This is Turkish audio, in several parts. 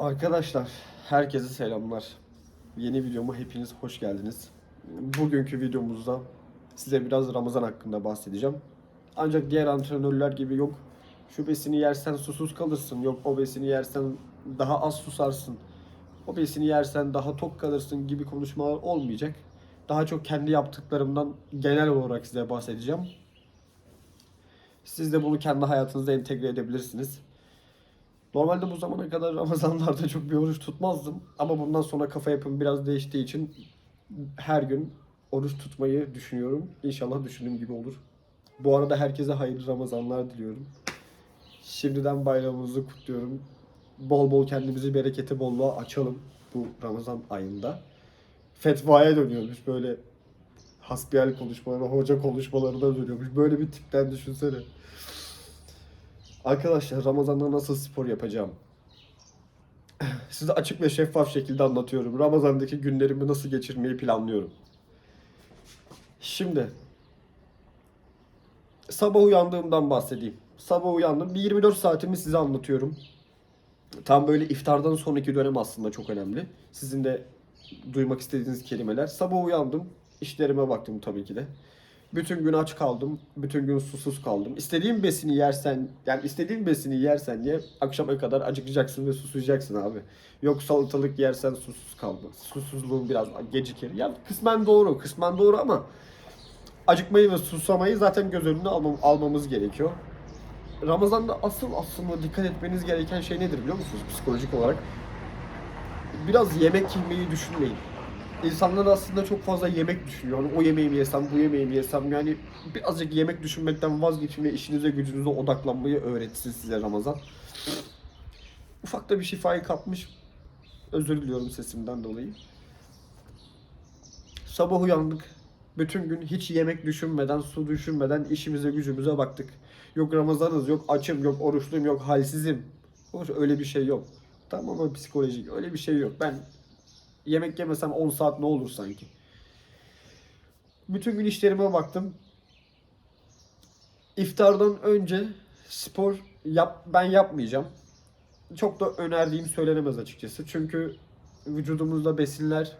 Arkadaşlar, herkese selamlar. Yeni videoma hepiniz hoş geldiniz. Bugünkü videomuzda size biraz Ramazan hakkında bahsedeceğim. Ancak diğer antrenörler gibi yok şu besini yersen susuz kalırsın, yok o besini yersen daha az susarsın, o besini yersen daha tok kalırsın gibi konuşmalar olmayacak. Daha çok kendi yaptıklarımdan genel olarak size bahsedeceğim. Siz de bunu kendi hayatınıza entegre edebilirsiniz. Normalde bu zamana kadar Ramazanlarda çok bir oruç tutmazdım. Ama bundan sonra kafa yapım biraz değiştiği için her gün oruç tutmayı düşünüyorum. İnşallah düşündüğüm gibi olur. Bu arada herkese hayırlı Ramazanlar diliyorum. Şimdiden bayramımızı kutluyorum. Bol bol kendimizi bereketi bolluğa açalım bu Ramazan ayında. Fetvaya dönüyormuş böyle hasbihal konuşmaları, hoca konuşmalarına dönüyormuş. Böyle bir tipten düşünsene. Arkadaşlar Ramazan'da nasıl spor yapacağım? Size açık ve şeffaf şekilde anlatıyorum. Ramazan'daki günlerimi nasıl geçirmeyi planlıyorum. Şimdi sabah uyandığımdan bahsedeyim. Sabah uyandım. Bir 24 saatimi size anlatıyorum. Tam böyle iftardan sonraki dönem aslında çok önemli. Sizin de duymak istediğiniz kelimeler. Sabah uyandım. işlerime baktım tabii ki de. Bütün gün aç kaldım. Bütün gün susuz kaldım. İstediğin besini yersen, yani istediğin besini yersen ye, akşama kadar acıkacaksın ve susacaksın abi. Yok salatalık yersen susuz kaldın. Susuzluğun biraz gecikir. Ya kısmen doğru, kısmen doğru ama acıkmayı ve susamayı zaten göz önüne almam, almamız gerekiyor. Ramazan'da asıl aslında dikkat etmeniz gereken şey nedir biliyor musunuz psikolojik olarak? Biraz yemek yemeyi düşünmeyin. İnsanlar aslında çok fazla yemek düşünüyor. Hani o yemeği mi yesem, bu yemeği mi yesem yani birazcık yemek düşünmekten vazgeçin ve işinize gücünüze odaklanmayı öğretsin size Ramazan. Ufak da bir şifayı kapmış. Özür diliyorum sesimden dolayı. Sabah uyandık. Bütün gün hiç yemek düşünmeden, su düşünmeden işimize gücümüze baktık. Yok Ramazanız, yok açım, yok oruçluyum, yok halsizim. Öyle bir şey yok. Tamamen psikolojik. Öyle bir şey yok. Ben yemek yemesem 10 saat ne olur sanki. Bütün gün işlerime baktım. İftardan önce spor yap ben yapmayacağım. Çok da önerdiğim söylenemez açıkçası. Çünkü vücudumuzda besinler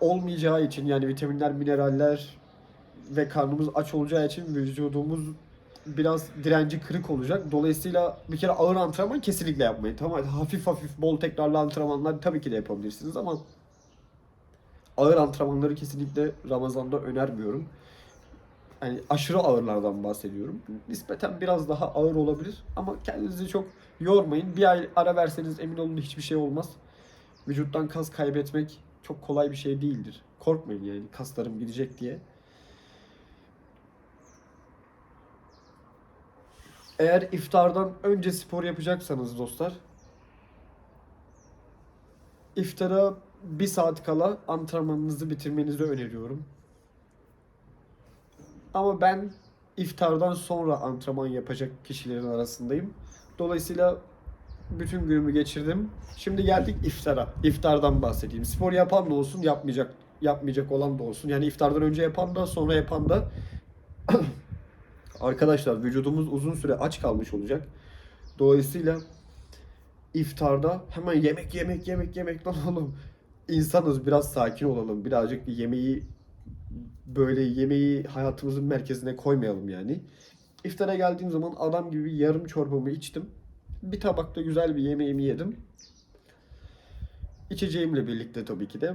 olmayacağı için yani vitaminler, mineraller ve karnımız aç olacağı için vücudumuz biraz direnci kırık olacak. Dolayısıyla bir kere ağır antrenman kesinlikle yapmayın. Tamam hafif hafif bol tekrarlı antrenmanlar tabii ki de yapabilirsiniz ama ağır antrenmanları kesinlikle Ramazan'da önermiyorum. Yani aşırı ağırlardan bahsediyorum. Nispeten biraz daha ağır olabilir ama kendinizi çok yormayın. Bir ay ara verseniz emin olun hiçbir şey olmaz. Vücuttan kas kaybetmek çok kolay bir şey değildir. Korkmayın yani kaslarım gidecek diye. Eğer iftardan önce spor yapacaksanız dostlar iftara bir saat kala antrenmanınızı bitirmenizi öneriyorum. Ama ben iftardan sonra antrenman yapacak kişilerin arasındayım. Dolayısıyla bütün günümü geçirdim. Şimdi geldik iftara. İftardan bahsedeyim. Spor yapan da olsun, yapmayacak yapmayacak olan da olsun. Yani iftardan önce yapan da sonra yapan da Arkadaşlar vücudumuz uzun süre aç kalmış olacak. Dolayısıyla iftarda hemen yemek yemek yemek yemek lan oğlum. İnsanız biraz sakin olalım. Birazcık yemeği böyle yemeği hayatımızın merkezine koymayalım yani. İftara geldiğim zaman adam gibi yarım çorbamı içtim. Bir tabakta güzel bir yemeğimi yedim. İçeceğimle birlikte tabii ki de.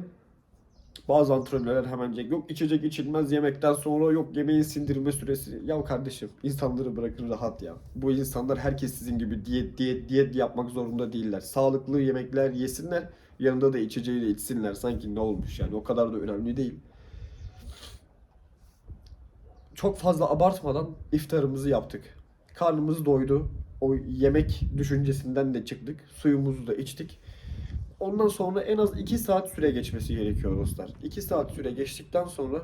Bazı antrenörler hemen diyecek yok içecek içilmez yemekten sonra yok yemeğin sindirme süresi. Ya kardeşim insanları bırakın rahat ya. Bu insanlar herkes sizin gibi diyet diyet diyet yapmak zorunda değiller. Sağlıklı yemekler yesinler yanında da içeceği de içsinler. Sanki ne olmuş yani o kadar da önemli değil. Çok fazla abartmadan iftarımızı yaptık. Karnımız doydu. O yemek düşüncesinden de çıktık. Suyumuzu da içtik. Ondan sonra en az 2 saat süre geçmesi gerekiyor dostlar. 2 saat süre geçtikten sonra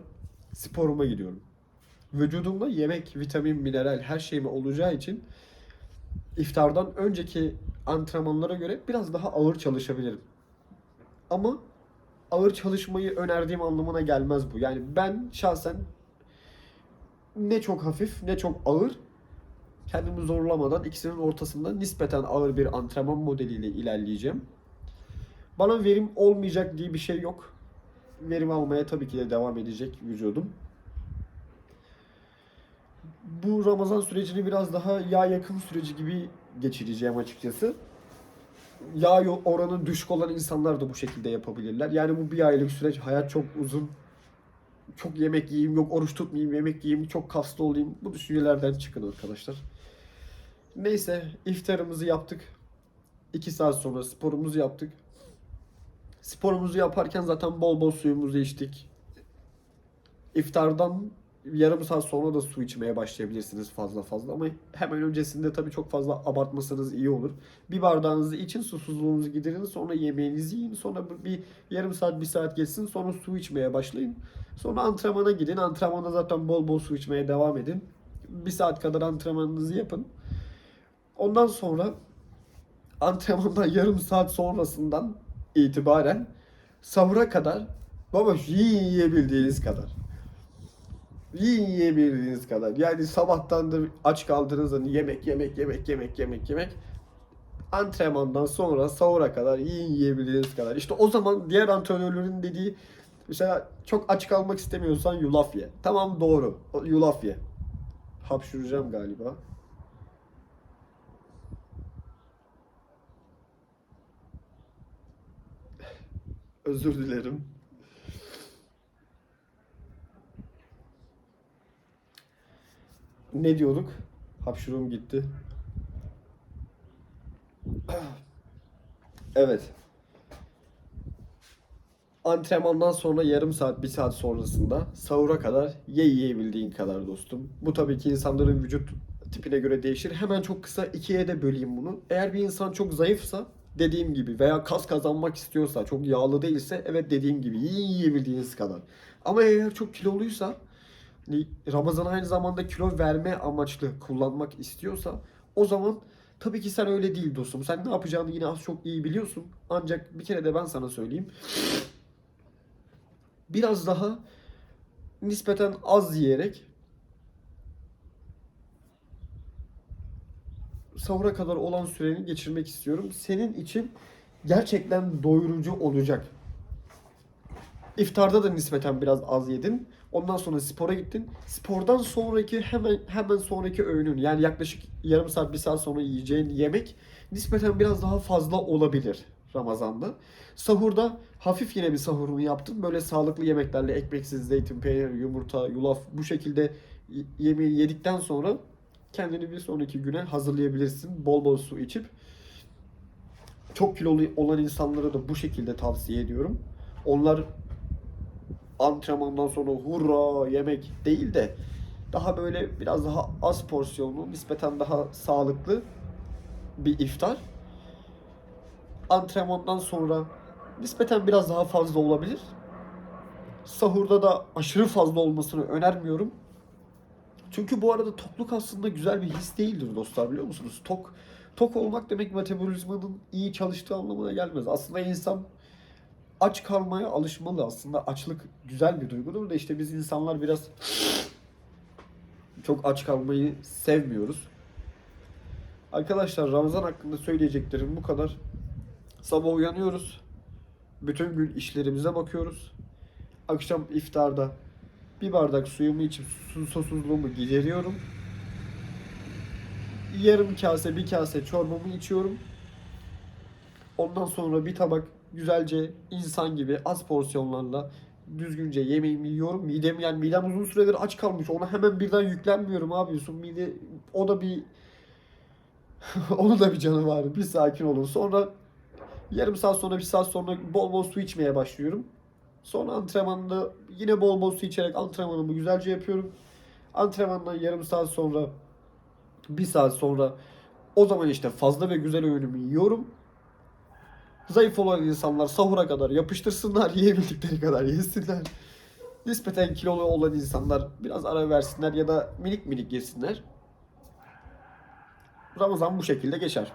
sporuma gidiyorum. Vücudumda yemek, vitamin, mineral her şeyime olacağı için iftardan önceki antrenmanlara göre biraz daha ağır çalışabilirim. Ama ağır çalışmayı önerdiğim anlamına gelmez bu. Yani ben şahsen ne çok hafif ne çok ağır Kendimi zorlamadan ikisinin ortasında nispeten ağır bir antrenman modeliyle ilerleyeceğim. Bana verim olmayacak diye bir şey yok. Verim almaya tabii ki de devam edecek vücudum. Bu Ramazan sürecini biraz daha yağ yakın süreci gibi geçireceğim açıkçası. Yağ oranı düşük olan insanlar da bu şekilde yapabilirler. Yani bu bir aylık süreç. Hayat çok uzun. Çok yemek yiyeyim, yok oruç tutmayayım, yemek yiyeyim, çok kaslı olayım. Bu düşüncelerden çıkın arkadaşlar. Neyse iftarımızı yaptık. 2 saat sonra sporumuzu yaptık. Sporumuzu yaparken zaten bol bol suyumuzu içtik. İftardan yarım saat sonra da su içmeye başlayabilirsiniz fazla fazla ama hemen öncesinde tabii çok fazla abartmasanız iyi olur. Bir bardağınızı için susuzluğunuzu giderin sonra yemeğinizi yiyin sonra bir yarım saat bir saat geçsin sonra su içmeye başlayın. Sonra antrenmana gidin antrenmanda zaten bol bol su içmeye devam edin. Bir saat kadar antrenmanınızı yapın. Ondan sonra antrenmandan yarım saat sonrasından itibaren sahura kadar baba yiyebildiğiniz kadar. Yiyebildiğiniz kadar. Yani sabahtandır aç kaldığınızda yemek yemek yemek yemek yemek yemek antrenmandan sonra sahura kadar yiyin yiyebildiğiniz kadar. İşte o zaman diğer antrenörlerin dediği mesela çok aç kalmak istemiyorsan yulaf ye. Tamam doğru. Yulaf ye. Hapşuracağım galiba. Özür dilerim. Ne diyorduk? Hapşurum gitti. Evet. Antrenmandan sonra yarım saat, bir saat sonrasında sahura kadar ye yiyebildiğin kadar dostum. Bu tabii ki insanların vücut tipine göre değişir. Hemen çok kısa ikiye de böleyim bunu. Eğer bir insan çok zayıfsa dediğim gibi veya kas kazanmak istiyorsa, çok yağlı değilse evet dediğim gibi yiyin yiyebildiğiniz kadar. Ama eğer çok kiloluysa hani Ramazan aynı zamanda kilo verme amaçlı kullanmak istiyorsa o zaman tabii ki sen öyle değil dostum. Sen ne yapacağını yine az çok iyi biliyorsun. Ancak bir kere de ben sana söyleyeyim. Biraz daha nispeten az yiyerek sahura kadar olan süreni geçirmek istiyorum. Senin için gerçekten doyurucu olacak. İftarda da nispeten biraz az yedin. Ondan sonra spora gittin. Spordan sonraki hemen hemen sonraki öğünün yani yaklaşık yarım saat bir saat sonra yiyeceğin yemek nispeten biraz daha fazla olabilir Ramazan'da. Sahurda hafif yine bir sahurunu yaptın. Böyle sağlıklı yemeklerle ekmeksiz zeytin, peynir, yumurta, yulaf bu şekilde yemeği yedikten sonra kendini bir sonraki güne hazırlayabilirsin. Bol bol su içip. Çok kilolu olan insanlara da bu şekilde tavsiye ediyorum. Onlar antrenmandan sonra hurra yemek değil de daha böyle biraz daha az porsiyonlu, nispeten daha sağlıklı bir iftar. Antrenmandan sonra nispeten biraz daha fazla olabilir. Sahurda da aşırı fazla olmasını önermiyorum. Çünkü bu arada tokluk aslında güzel bir his değildir dostlar biliyor musunuz? Tok tok olmak demek metabolizmanın iyi çalıştığı anlamına gelmez. Aslında insan aç kalmaya alışmalı aslında. Açlık güzel bir duygudur da işte biz insanlar biraz çok aç kalmayı sevmiyoruz. Arkadaşlar Ramazan hakkında söyleyeceklerim bu kadar. Sabah uyanıyoruz. Bütün gün işlerimize bakıyoruz. Akşam iftarda bir bardak suyumu içip su- susuzluğumu gideriyorum. Yarım kase bir kase çorbamı içiyorum. Ondan sonra bir tabak güzelce insan gibi az porsiyonlarla düzgünce yemeğimi yiyorum. Midem yani midem uzun süredir aç kalmış. Ona hemen birden yüklenmiyorum abi. Yusuf mide o da bir onun da bir canı var. Bir sakin olun. Sonra yarım saat sonra bir saat sonra bol bol su içmeye başlıyorum. Sonra antrenmanda yine bol bol su içerek antrenmanımı güzelce yapıyorum. Antrenmandan yarım saat sonra bir saat sonra o zaman işte fazla ve güzel öğünümü yiyorum. Zayıf olan insanlar sahura kadar yapıştırsınlar, yiyebildikleri kadar yesinler. Nispeten kilolu olan insanlar biraz ara versinler ya da minik minik yesinler. Ramazan bu şekilde geçer.